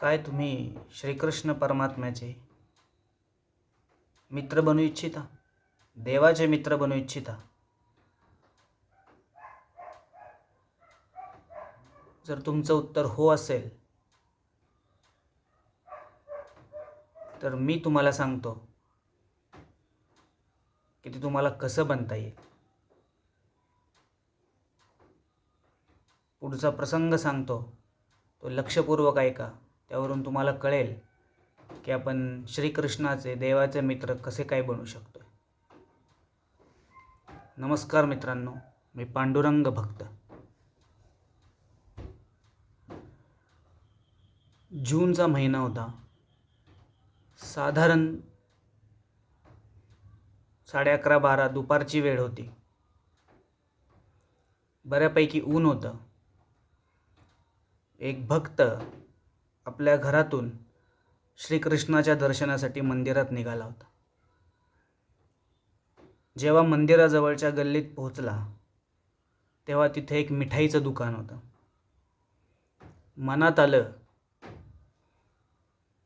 काय तुम्ही श्रीकृष्ण परमात्म्याचे मित्र बनू इच्छिता? देवाचे मित्र बनू इच्छिता? जर तुमचं उत्तर हो असेल तर मी तुम्हाला सांगतो की ते तुम्हाला कसं बनता येईल. पुढचा प्रसंग सांगतो. तो लक्षपूर्वक ऐका. त्यावरून तुम्हाला कळेल की आपण श्रीकृष्णाचे देवाचे मित्र कसे काय बनू शकतो नमस्कार मित्रांनो मी पांडुरंग भक्त. जूनचा महिना होता. साधारण साडे अकरा बारा दुपारची वेळ होती. बऱ्यापैकी ऊन होतं. एक भक्त आपल्या घरातून श्रीकृष्णाच्या दर्शनासाठी मंदिरात निघाला होता. जेव्हा मंदिराजवळच्या गल्लीत पोहोचला तेव्हा तिथे एक मिठाईचं दुकान होतं. मनात आलं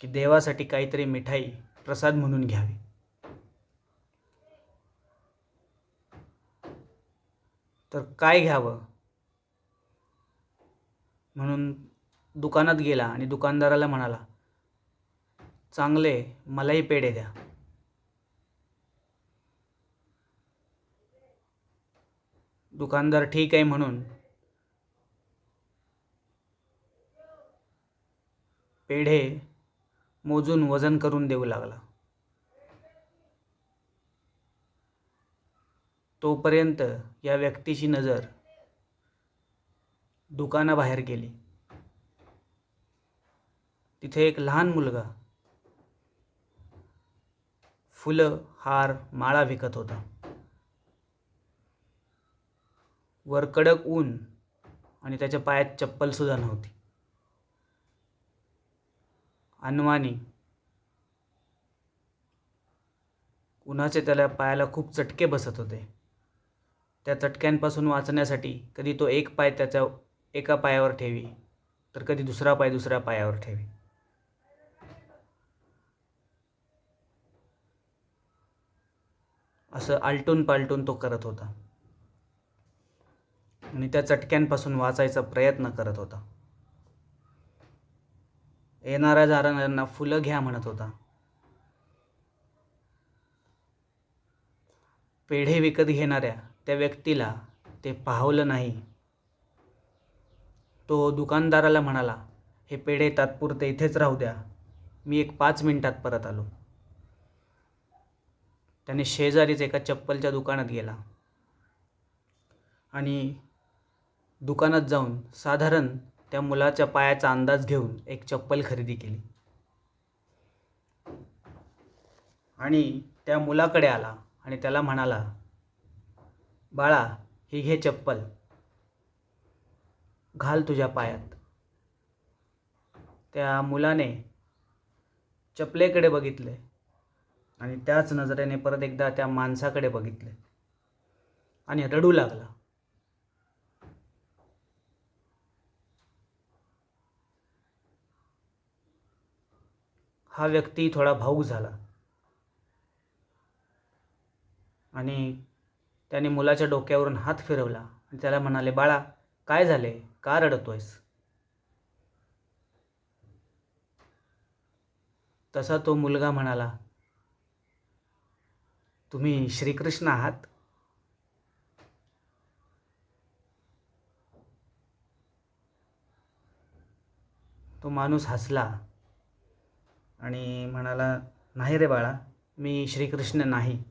की देवासाठी काहीतरी मिठाई प्रसाद म्हणून घ्यावी. तर काय घ्यावं? म्हणून दुकानात गेला आणि दुकानदाराला म्हणाला चांगले मलाही पेढे द्या. दुकानदार ठीक आहे म्हणून पेढे मोजून वजन करून देऊ लागला. तोपर्यंत या व्यक्तीची नजर दुकानाबाहेर गेली. तिथे एक लहान मुलगा. फुलं हार माळा विकत होता. वर कडक ऊन आणि त्याच्या पायात चप्पलसुद्धा नव्हती. अनवाणी उन्हाचे त्याला पायाला खूप चटके बसत होते. त्या चटक्यांपासून वाचण्यासाठी कधी तो एक पाय त्याच्या एका पायावर ठेवी तर कधी दुसरा पाय दुसऱ्या पायावर ठेवी. असं आलटून पालटून तो करत होता. आणि त्या चटक्यांपासून वाचायचा प्रयत्न करत होता. येणाऱ्या जाणाऱ्यांना फुलं घ्या म्हणत होता. पेढे विकत घेणाऱ्या त्या व्यक्तीला ते पाहवलं नाही. तो दुकानदाराला म्हणाला हे पेढे तात्पुरते इथेच राहू द्या. मी एक पाच मिनिटात परत आलो. त्याने शेजारीच एका चप्पलच्या दुकानात गेला. आणि दुकानात जाऊन साधारण त्या मुलाच्या पायाचा अंदाज घेऊन एक चप्पल खरेदी केली. आणि त्या मुलाकडे आला आणि त्याला म्हणाला बाळा ही घे चप्पल. घाल तुझ्या पायात. त्या मुलाने चपलेकडे बघितले. आणि त्याच नजरेने परत एकदा त्या माणसाकडे बघितले. आणि रडू लागला. हा व्यक्ती थोडा भाऊक झाला. आणि त्याने मुलाच्या डोक्यावरून हात फिरवला. आणि त्याला म्हणाले बाळा काय झाले? का रडतोयस? तसा तो मुलगा म्हणाला तुम्ही श्रीकृष्ण आहात. तो माणूस हसला आणि म्हणाला नाही रे बाळा मी श्रीकृष्ण नाही.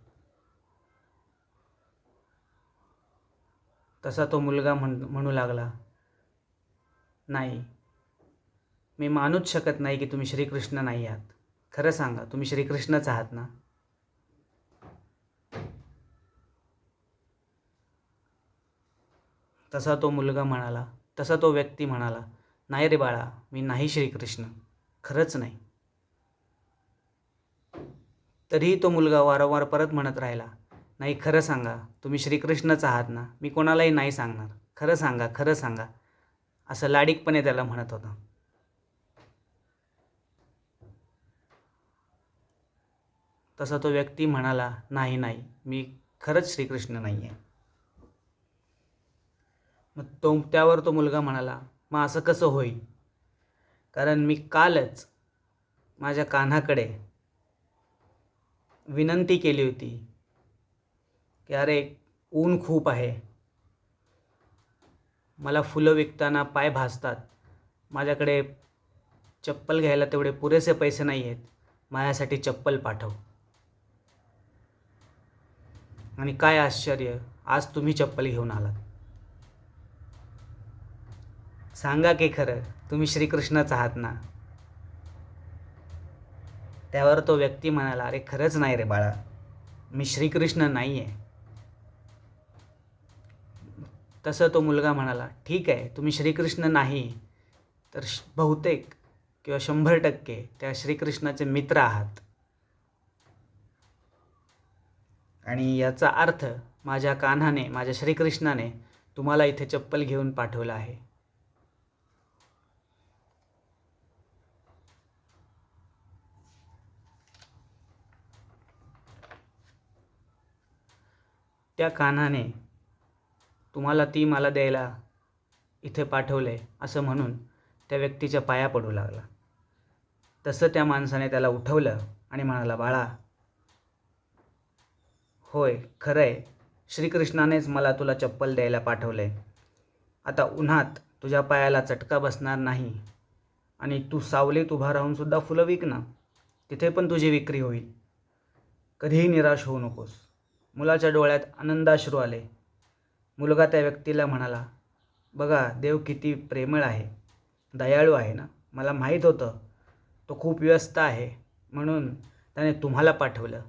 तसा तो मुलगा म्हण म्हणू लागला नाही मी मानूच शकत नाही की तुम्ही श्रीकृष्ण नाही आहात. खरं सांगा तुम्ही श्रीकृष्णच आहात ना? तसा तो मुलगा म्हणाला तसा तो व्यक्ती म्हणाला नाही रे बाळा मी नाही श्रीकृष्ण खरंच नाही. तरीही तो मुलगा वारंवार परत म्हणत राहिला नाही खरं सांगा तुम्ही श्रीकृष्णच आहात ना मी कोणालाही नाही सांगणार खरं सांगा खरं सांगा असं लाडिकपणे त्याला म्हणत होता. तसा तो व्यक्ती म्हणाला नाही नाही मी खरंच श्रीकृष्ण नाही आहे मग तो त्यावर तो मुलगा म्हणाला मग असं कसं होईल? कारण मी कालच माझ्या कान्हाकडे विनंती केली होती की अरे ऊन खूप आहे. मला फुलं विकताना पाय भासतात. माझ्याकडे चप्पल घ्यायला तेवढे पुरेसे पैसे नाही आहेत. माझ्यासाठी चप्पल पाठव. आणि काय आश्चर्य आज तुम्ही चप्पल घेऊन आलात. सांगा की खरं तुम्ही श्रीकृष्णच आहात ना? त्यावर तो व्यक्ती म्हणाला अरे खरंच नाही रे बाळा. मी श्रीकृष्ण नाही आहे तसं तो मुलगा म्हणाला ठीक आहे तुम्ही श्रीकृष्ण नाही तर श- बहुतेक किंवा शंभर टक्के त्या श्रीकृष्णाचे मित्र आहात. आणि याचा अर्थ माझ्या कान्हाने माझ्या श्रीकृष्णाने तुम्हाला इथे चप्पल घेऊन पाठवलं आहे. त्या कान्हाने तुम्हाला ती मला द्यायला इथे पाठवले असं म्हणून त्या व्यक्तीच्या पाया पडू लागला. तसं त्या माणसाने त्याला उठवलं आणि म्हणाला बाळा होय खरं आहे श्रीकृष्णानेच मला तुला चप्पल द्यायला पाठवलं. आहे आता उन्हात तुझ्या पायाला चटका बसणार नाही आणि तू सावलीत उभा राहूनसुद्धा फुलं विक ना. तिथे पण तुझी विक्री होईल. कधीही निराश होऊ नकोस. मुलाच्या डोळ्यात आनंदाश्रू आले. मुलगा त्या व्यक्तीला म्हणाला बघा देव किती प्रेमळ आहे. दयाळू आहे ना? मला माहीत होतं तो खूप व्यस्त आहे म्हणून त्याने तुम्हाला पाठवलं.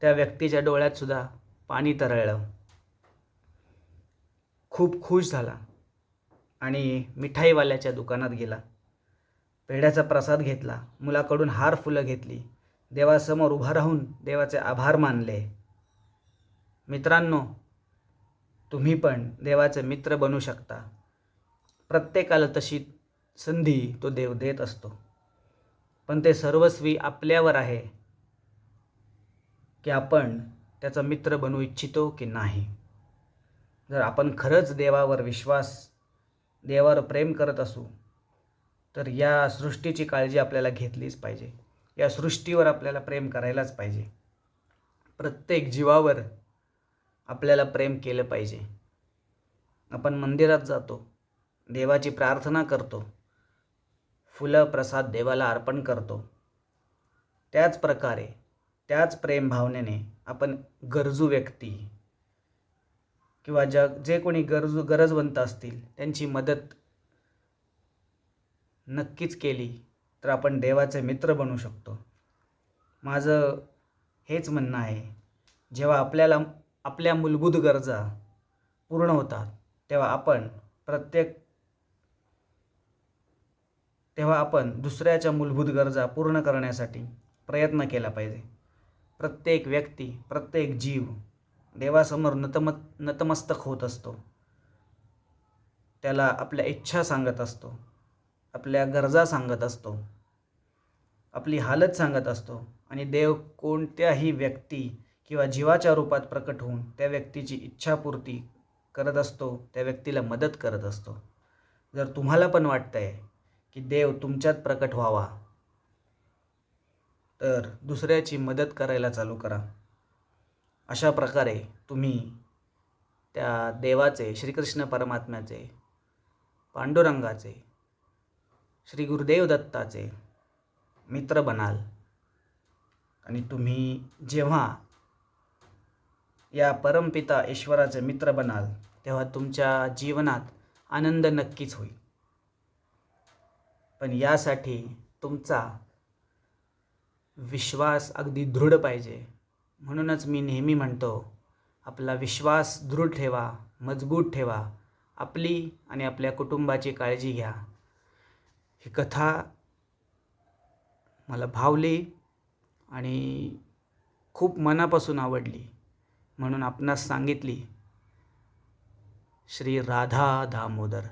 त्या व्यक्तीच्या डोळ्यातसुद्धा पाणी तरळलं. खूप खुश झाला आणि मिठाईवाल्याच्या दुकानात गेला. पेढ्याचा प्रसाद घेतला. मुलाकडून हार फुलं घेतली. देवासमोर उभा राहून देवाचे आभार मानले. मित्रांनो तुम्ही पण देवाचे मित्र बनू शकता. प्रत्येकाला तशी संधी तो देव देत असतो. पण ते सर्वस्वी आपल्यावर आहे की आपण त्याचा मित्र बनू इच्छितो की नाही? जर आपण खरंच देवावर विश्वास देवावर प्रेम करत असू तर या सृष्टीची काळजी आपल्याला घेतलीच पाहिजे. या सृष्टीवर आपल्याला प्रेम करायलाच पाहिजे. प्रत्येक जीवावर आपल्याला प्रेम केलं पाहिजे. आपण मंदिरात जातो देवाची प्रार्थना करतो फुलं प्रसाद देवाला अर्पण करतो. त्याच प्रकारे त्याच प्रेम भावनेने आपण गरजू व्यक्ती किंवा जग जे कोणी गरजू गरजवंत असतील त्यांची मदत नक्कीच केली तर आपण देवाचे मित्र बनू शकतो. माझं हेच म्हणणं आहे. जेव्हा आपल्याला आपल्या मूलभूत गरजा पूर्ण होतात तेव्हा आपण प्रत्येक तेव्हा आपण दुसऱ्याच्या मूलभूत गरजा पूर्ण करण्यासाठी प्रयत्न केला पाहिजे. प्रत्येक व्यक्ती प्रत्येक जीव देवासमोर नतम नतमस्तक होत असतो. त्याला आपल्या इच्छा सांगत असतो. आपल्या गरजा सांगत असतो. आपली हालत सांगत असतो. आणि देव कोणत्याही व्यक्ती किंवा जीवाच्या रूपात प्रकट होऊन त्या व्यक्तीची इच्छापूर्ती करत असतो त्या व्यक्तीला मदत करत असतो. जर तुम्हाला पण वाटतं आहे की देव तुमच्यात प्रकट व्हावा तर दुसऱ्याची मदत करायला चालू करा. अशा प्रकारे तुम्ही त्या देवाचे श्रीकृष्ण परमात्म्याचे पांडुरंगाचे श्री गुरुदेव दत्ताचे मित्र बनाल. आणि तुम्ही जेव्हा या परमपिता ईश्वराचे मित्र बनाल तेव्हा तुमच्या जीवनात आनंद नक्कीच होईल. पण यासाठी तुमचा विश्वास अगदी दृढ पाहिजे. म्हणूनच मी नेहमी म्हणतो आपला विश्वास दृढ ठेवा मजबूत ठेवा. आपली आणि आपल्या कुटुंबाची काळजी घ्या. ही कथा मला भावली आणि खूप मनापासून आवडली म्हणून आपणास सांगितली. श्री राधा दामोदर.